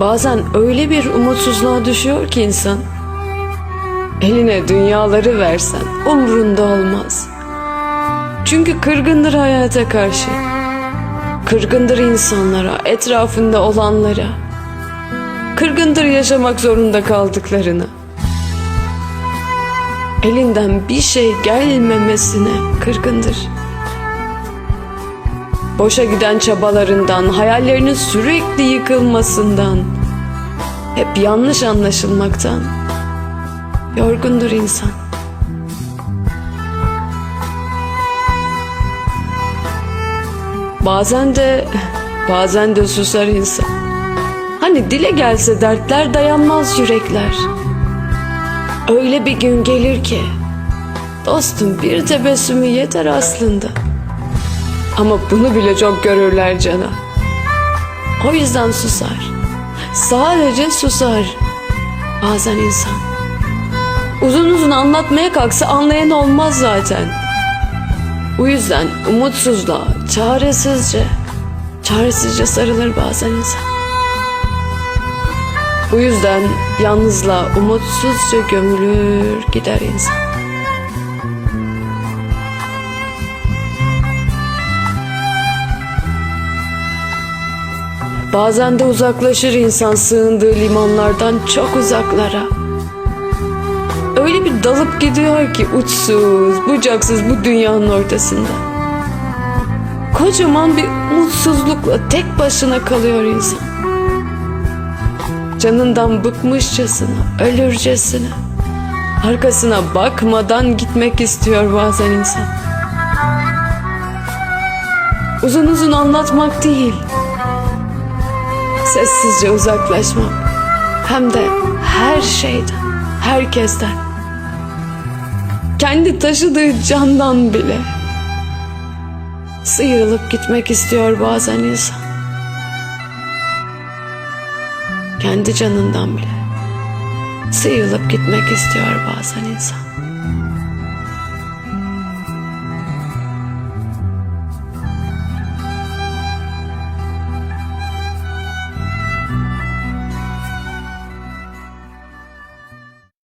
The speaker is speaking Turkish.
Bazen öyle bir umutsuzluğa düşüyor ki insan. Eline dünyaları versen umrunda olmaz. Çünkü kırgındır hayata karşı. Kırgındır insanlara, etrafında olanlara. Kırgındır yaşamak zorunda kaldıklarını. Elinden bir şey gelmemesine kırgındır. Boşa giden çabalarından, hayallerinin sürekli yıkılmasından, hep yanlış anlaşılmaktan yorgundur insan. Bazen de bazen de susar insan. Hani dile gelse dertler dayanmaz yürekler. Öyle bir gün gelir ki dostum bir tebessümü yeter aslında. Ama bunu bile çok görürler cana. O yüzden susar. Sadece susar. Bazen insan. Uzun uzun anlatmaya kalksa anlayan olmaz zaten. Bu yüzden umutsuzluğa, çaresizce, çaresizce sarılır bazen insan. Bu yüzden yalnızlığa umutsuzca gömülür gider insan. Bazen de uzaklaşır insan sığındığı limanlardan çok uzaklara. Öyle bir dalıp gidiyor ki uçsuz, bucaksız bu dünyanın ortasında. Kocaman bir umutsuzlukla tek başına kalıyor insan. Canından bıkmışçasına, ölürcesine. Arkasına bakmadan gitmek istiyor bazen insan. Uzun uzun anlatmak değil, sessizce uzaklaşmak. Hem de her şeyden, herkesten. Kendi taşıdığı candan bile. Sıyrılıp gitmek istiyor bazen insan. Kendi canından bile. Sıyrılıp gitmek istiyor bazen insan.